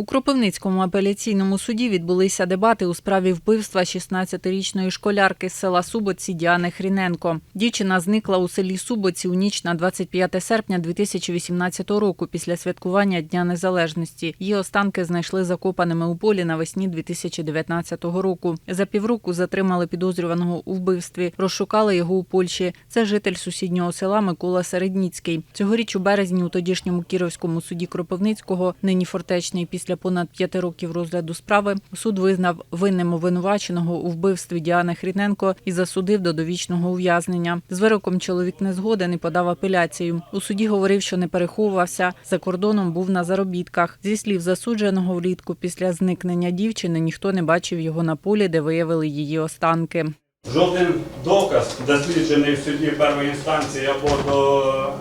У Кропивницькому апеляційному суді відбулися дебати у справі вбивства 16-річної школярки з села Субоці Діани Хріненко. Дівчина зникла у селі Субоці у ніч на 25 серпня 2018 року після святкування Дня Незалежності. Її останки знайшли закопаними у полі навесні 2019 року. За півроку затримали підозрюваного у вбивстві. Розшукали його у Польщі. Це житель сусіднього села Микола Середніцький. Цьогоріч у березні у тодішньому Кіровському суді Кропивницького, нині фортечний, після понад п'яти років розгляду справи, суд визнав винним обвинуваченого у вбивстві Діани Хріненко і засудив до довічного ув'язнення. З вироком чоловік не згоден і подав апеляцію. У суді говорив, що не переховувався. За кордоном був на заробітках. Зі слів засудженого влітку після зникнення дівчини ніхто не бачив його на полі, де виявили її останки. Жоден доказ, досліджений в суді першої інстанції або до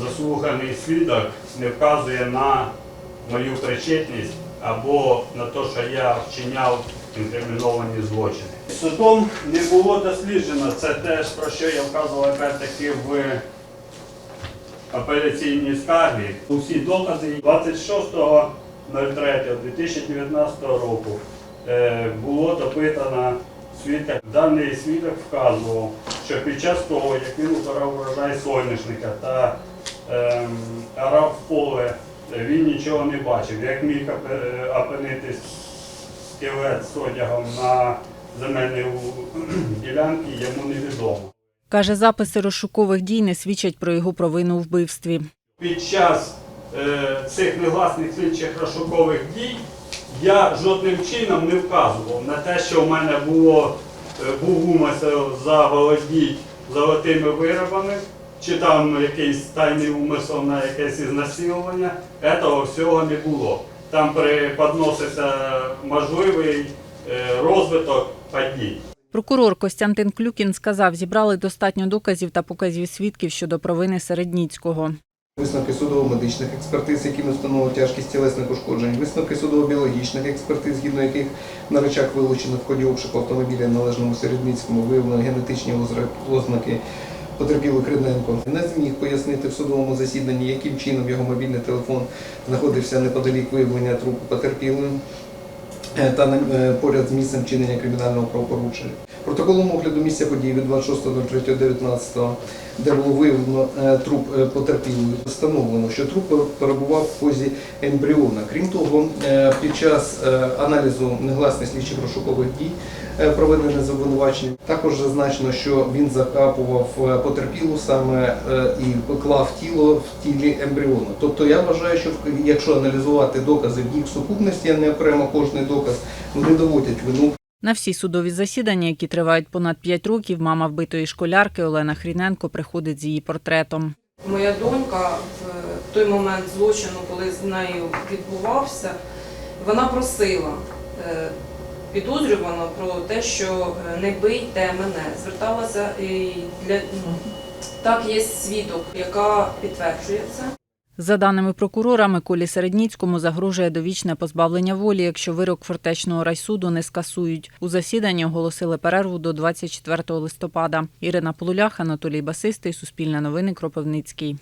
заслуханий свідок, не вказує на мою причетність або на те, що я вчиняв інкриміновані злочини. Судом не було досліджено, це теж про що я вказував опять-таки в апеляційній скаргі. Усі докази 26.03.2019 року е, було допитано свідка. Даний свідок вказував, що під час того, як він убирав врожай соняшника та ем, орав поле, е, він нічого не бачив. Як міг опе- опинитись скелет з одягом на земельній ділянці, йому невідомо. Каже, записи розшукових дій не свідчать про його провину у вбивстві. під час е, цих негласних слідчих розшукових дій я жодним чином не вказував на те, що в мене було, е, був умисел заволодіти золотими виробами, чи там якийсь тайний умисел на якесь ізнасилування. Этого всього не було. Там преподносився можливий е, розвиток подій. Прокурор Костянтин Клюкін сказав, зібрали достатньо доказів та показів свідків щодо провини Середніцького. Висновки судово-медичних експертиз, якими встановлено тяжкість тілесних ушкоджень, висновки судово-біологічних експертиз, згідно яких на речах вилучених в ході обшуку автомобіля належному Середницькому виявлено генетичні ознаки потерпілих Рідненко. Не зміг пояснити в судовому засіданні, яким чином його мобільний телефон знаходився неподалік виявлення трупу потерпілим е, та е, поряд з місцем вчинення кримінального правопорушення. Протоколом огляду місця події від 26.03.19, де було виявлено е, труп е, потерпілої, встановлено, що труп перебував в позі ембріона. Крім того, е, під час аналізу негласних слідчих розшукових дій, е, проведених з обвинуваченням, також зазначено, що він закапував потерпілу саме і поклав тіло в тілі ембріону. Тобто я вважаю, що якщо аналізувати докази в їх сукупності, а не окремо кожний доказ, вони доводять вину На всі судові засідання, які тривають понад 5 років, мама вбитої школярки Олена Хріненко приходить з її портретом. Моя донька в той момент злочину, коли з нею відбувався, вона просила е, підозрюваного про те, що е, не бийте мене. Зверталася і для так є свідок, яка підтверджує це. За даними прокурора, Миколі Середніцькому загрожує довічне позбавлення волі, якщо вирок фортечного райсуду не скасують. У засіданні оголосили перерву до 24 листопада. Ірина Полулях, Анатолій Басистий, Суспільне новини, Кропивницький.